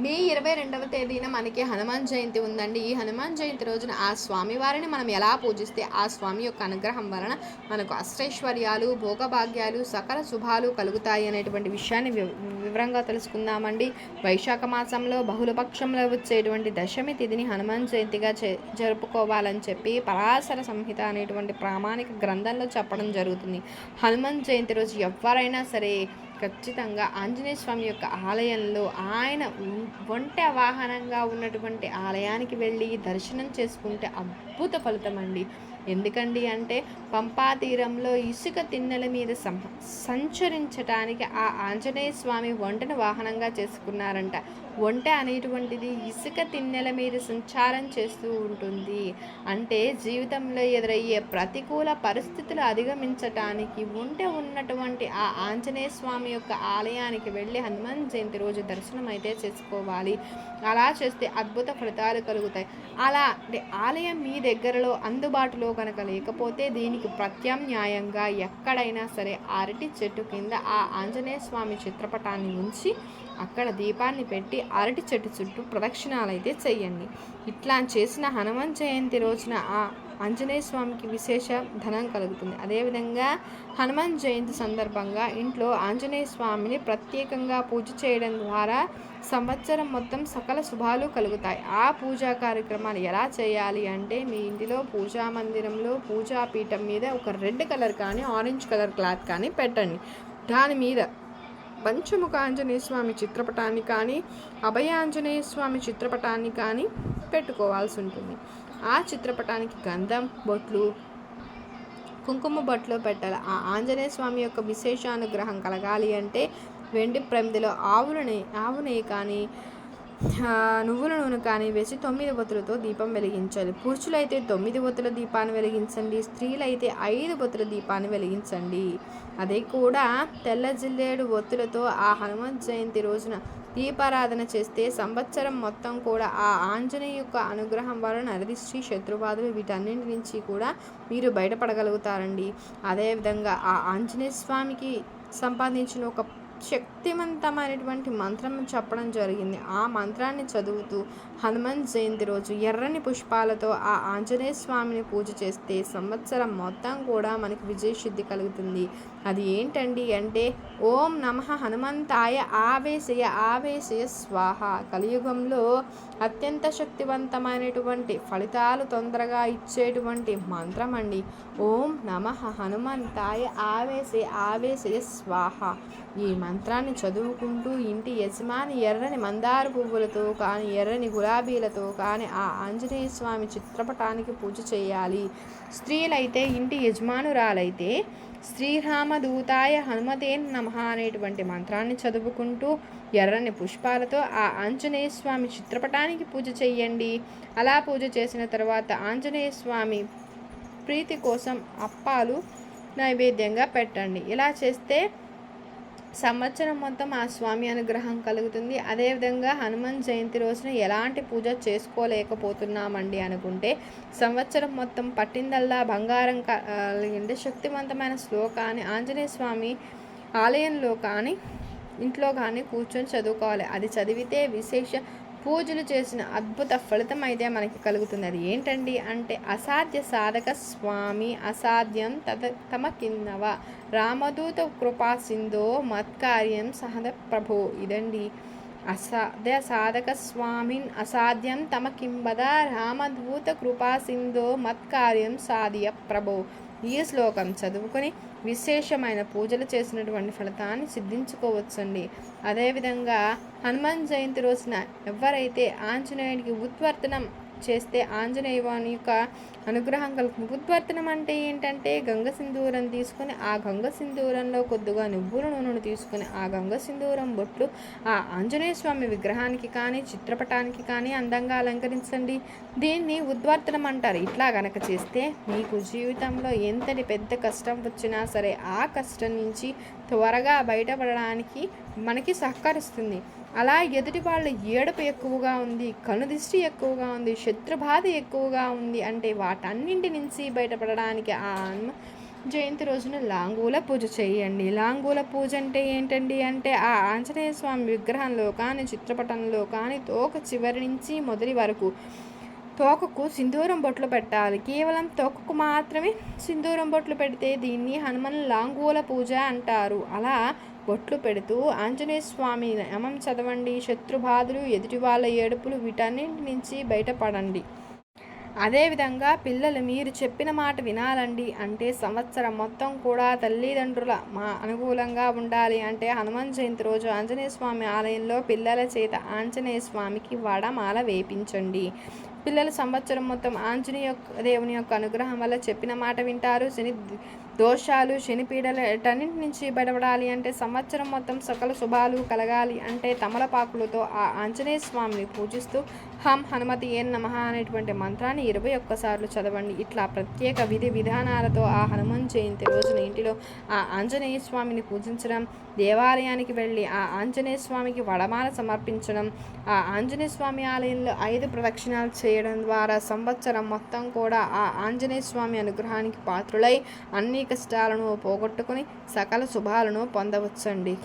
మే ఇరవై రెండవ తేదీన మనకి హనుమాన్ జయంతి ఉందండి. ఈ హనుమాన్ జయంతి రోజున ఆ స్వామి వారిని మనం ఎలా పూజిస్తే ఆ స్వామి యొక్క అనుగ్రహం వలన మనకు అష్టైశ్వర్యాలు భోగభాగ్యాలు సకల శుభాలు కలుగుతాయి అనేటువంటి విషయాన్ని వివ- వివరంగా తెలుసుకుందామండి. వైశాఖ మాసంలో బహుళపక్షంలో వచ్చేటువంటి దశమి తిథిని హనుమాన్ జయంతిగా చే జరుపుకోవాలని చెప్పి పరాశర సంహిత అనేటువంటి ప్రామాణిక గ్రంథంలో చెప్పడం జరుగుతుంది. హనుమాన్ జయంతి రోజు ఎవరైనా సరే ఖచ్చితంగా ఆంజనేయ స్వామి యొక్క ఆలయంలో ఆయన ఒంటె వాహనంగా ఉన్నటువంటి ఆలయానికి వెళ్ళి దర్శనం చేసుకుంటే అద్భుత ఫలితం అండి. ఎందుకండి అంటే పంపా తీరంలో ఇసుక తిన్నెల మీద సంచరించటానికి ఆ ఆంజనేయ స్వామి ఒంటెను వాహనంగా చేసుకున్నారంట. ఒంటె అనేటువంటిది ఇసుక తిన్నెల మీద సంచారం చేస్తూ ఉంటుంది. అంటే జీవితంలో ఎదురయ్యే ప్రతికూల పరిస్థితులు అధిగమించటానికి ఒంటె ఉన్నటువంటి ఆ ఆంజనేయ స్వామి యొక్క ఆలయానికి వెళ్ళి హనుమాన్ జయంతి రోజు దర్శనం అయితే చేసుకోవాలి. అలా చేస్తే అద్భుత ఫలితాలు కలుగుతాయి. అలా అంటే ఆలయం మీ దగ్గరలో అందుబాటులో కనుక లేకపోతే దీనికి ప్రత్యామ్నాయంగా ఎక్కడైనా సరే అరటి చెట్టు కింద ఆ ఆంజనేయ స్వామి చిత్రపటాన్ని ఉంచి అక్కడ దీపాన్ని పెట్టి అరటి చెట్టు చుట్టూ ప్రదక్షిణాలు అయితే చేయండి. ఇట్లా చేసిన హనుమాన్ జయంతి రోజున ఆ ఆంజనేయ స్వామికి విశేష ధనం కలుగుతుంది. అదేవిధంగా హనుమాన్ జయంతి సందర్భంగా ఇంట్లో ఆంజనేయ స్వామిని ప్రత్యేకంగా పూజ చేయడం ద్వారా సంవత్సరం మొత్తం సకల శుభాలు కలుగుతాయి. ఆ పూజా కార్యక్రమాలు ఎలా చేయాలి అంటే మీ ఇంటిలో పూజా మందిరంలో పూజా పీఠం మీద ఒక రెడ్ కలర్ కానీ ఆరెంజ్ కలర్ క్లాత్ కానీ పెట్టండి. దాని మీద పంచముఖ ఆంజనేయ స్వామి చిత్రపటాన్ని కానీ అభయ ఆంజనేయ స్వామి చిత్రపటాన్ని కానీ పెట్టుకోవాల్సి ఉంటుంది. ఆ చిత్రపటానికి గంధం బొట్లు కుంకుమ బొట్లు పెట్టాలి. ఆ ఆంజనేయ స్వామి యొక్క విశేషానుగ్రహం కలగాలి అంటే వెండి ప్రమిదిలో ఆవులని ఆవుని కానీ నువ్వుల నూనె కానీ వేసి తొమ్మిది బొత్తులతో దీపం వెలిగించాలి. పురుషులైతే తొమ్మిది బొత్తుల దీపాన్ని వెలిగించండి. స్త్రీలైతే ఐదు బొత్తుల దీపాన్ని వెలిగించండి. అదే కూడా తెల్ల జిల్లేడు బొత్తులతో ఆ హనుమత్ జయంతి రోజున దీపారాధన చేస్తే సంవత్సరం మొత్తం కూడా ఆ ఆంజనేయ యొక్క అనుగ్రహం వలన నరదిష్టి శత్రుబాధలు వీటన్నింటి నుంచి కూడా మీరు బయటపడగలుగుతారండి. అదేవిధంగా ఆ ఆంజనేయ స్వామికి సంపాదించిన ఒక శక్తివంతమైనటువంటి మంత్రం చెప్పడం జరిగింది. ఆ మంత్రాన్ని చదువుతూ హనుమాన్ జయంతి రోజు ఎర్రని పుష్పాలతో ఆ ఆంజనేయ స్వామిని పూజ చేస్తే సంవత్సరం మొత్తం కూడా మనకి విజయసిద్ధి కలుగుతుంది. అది ఏంటండి అంటే ఓం నమ హనుమంతాయ ఆవేశయ ఆవేశయ స్వాహ. కలియుగంలో అత్యంత శక్తివంతమైనటువంటి ఫలితాలు తొందరగా ఇచ్చేటువంటి మంత్రం అండి ఓం నమ హనుమంతాయ ఆవేశయ ఆవేశయ స్వాహ. ఈ మంత్రాన్ని చదువుకుంటూ ఇంటి యజమాని ఎర్రని మందార పువ్వులతో కానీ ఎర్రని గులాబీలతో కానీ ఆ ఆంజనేయ స్వామి చిత్రపటానికి పూజ చేయాలి. స్త్రీలైతే ఇంటి యజమానురాలైతే శ్రీరామదూతాయ హనుమతే నమ అనేటువంటి మంత్రాన్ని చదువుకుంటూ ఎర్రని పుష్పాలతో ఆ ఆంజనేయ స్వామి చిత్రపటానికి పూజ చేయండి అలా పూజ చేసిన తర్వాత ఆంజనేయ స్వామి ప్రీతి కోసం అప్పాలు నైవేద్యంగా పెట్టండి. ఇలా చేస్తే సంవత్సరం మొత్తం ఆ స్వామి అనుగ్రహం కలుగుతుంది. అదేవిధంగా హనుమాన్ జయంతి రోజున ఎలాంటి పూజ చేసుకోలేకపోతున్నామండి అనుకుంటే సంవత్సరం మొత్తం పట్టిందల్లా బంగారం కలిగిండే శక్తివంతమైన శ్లోకాన్ని ఆంజనేయ స్వామి ఆలయంలో కానీ ఇంట్లో కానీ కూర్చొని చదువుకోవాలి. అది చదివితే విశేష పూజలు చేసిన అద్భుత ఫలితం అయితే మనకి కలుగుతుంది. అది ఏంటండి అంటే అసాధ్య సాధక స్వామి అసాధ్యం తద తమ కిందవ రామదూత కృపా సింధో మత్కార్యం సహద ప్రభో. ఇదండి అసాధ్య సాధక స్వామిన్ అసాధ్యం తమ కింబద రామదూత కృపా సింధో మత్కార్యం సాధియ ప్రభో. ఈ శ్లోకం చదువుకొని విశేషమైన పూజలు చేసినటువంటి ఫలితాన్ని సిద్ధించుకోవచ్చండి. అదేవిధంగా హనుమాన్ జయంతి రోజున ఎవరైతే ఆంజనేయుడికి ఉత్వర్తనం చేస్తే ఆంజనేయవాని యొక్క అనుగ్రహం కలుగుతుంది ఉద్వర్తనం అంటే ఏంటంటే గంగ సింధూరం తీసుకొని ఆ గంగ సింధూరంలో కొద్దిగా నువ్వుల నూనెను తీసుకొని ఆ గంగ సింధూరం బొట్లు ఆ ఆంజనేయ స్వామి విగ్రహానికి కానీ చిత్రపటానికి కానీ అందంగా అలంకరించండి. దీన్ని ఉద్వర్తనం అంటారు. ఇట్లా గనక చేస్తే మీకు జీవితంలో ఎంతటి పెద్ద కష్టం వచ్చినా సరే ఆ కష్టం నుంచి త్వరగా బయటపడడానికి మనకి సహకరిస్తుంది. అలా ఎదుటి వాళ్ళ ఏడుపు ఎక్కువగా ఉంది కనుదిష్టి ఎక్కువగా ఉంది శత్రుబాధ ఎక్కువగా ఉంది అంటే వాటన్నింటి నుంచి బయటపడడానికి ఆ హనుమ జయంతి రోజున లాంగూల పూజ చేయండి. లాంగూల పూజ అంటే ఏంటండి అంటే ఆ ఆంజనేయ స్వామి విగ్రహంలో కానీ చిత్రపటంలో కానీ తోక చివరి నుంచి మొదటి వరకు తోకకు సింధూరం బొట్లు పెట్టాలి. కేవలం తోకకు మాత్రమే సింధూరం బొట్లు పెడితే దీన్ని హనుమన్ లాంగూల పూజ అంటారు. అలా బొట్లు పెడుతూ ఆంజనేయ స్వామి నామం చదవండి శత్రుబాధలు ఎదుటి వాళ్ళ ఏడుపులు వీటన్నింటి నుంచి బయటపడండి. అదేవిధంగా పిల్లలు మీరు చెప్పిన మాట వినాలండి అంటే సంవత్సరం మొత్తం కూడా తల్లిదండ్రుల మా అనుకూలంగా ఉండాలి అంటే హనుమాన్ జయంతి రోజు ఆంజనేయ స్వామి ఆలయంలో పిల్లల చేత ఆంజనేయ స్వామికి వడమాల వేపించండి. పిల్లలు సంవత్సరం మొత్తం ఆంజనేయ దేవుని యొక్క అనుగ్రహం వల్ల చెప్పిన మాట వింటారు. శని దోషాలు శనిపీడలు ఎటన్నింటి నుంచి బయటపడాలి అంటే సంవత్సరం మొత్తం సకల శుభాలు కలగాలి అంటే తమలపాకులతో ఆ ఆంజనేయ స్వామిని పూజిస్తూ హం హనుమతి ఏం నమః అనేటువంటి మంత్రాన్ని ఇరవై ఒక్కసార్లు చదవండి. ఇట్లా ప్రత్యేక విధి విధానాలతో ఆ హనుమాన్ జయంతి రోజున ఇంటిలో ఆ ఆంజనేయ స్వామిని పూజించడం దేవాలయానికి వెళ్ళి ఆ ఆంజనేయ స్వామికి వడమాల సమర్పించడం ఆ ఆంజనేయ స్వామి ఆలయంలో ఐదు ప్రదక్షిణాలు చేయడం ద్వారా సంవత్సరం మొత్తం కూడా ఆ ఆంజనేయ స్వామి అనుగ్రహానికి పాత్రులై అన్ని కష్టాలను పోగొట్టుకుని సకల శుభాలను పొందవచ్చండి.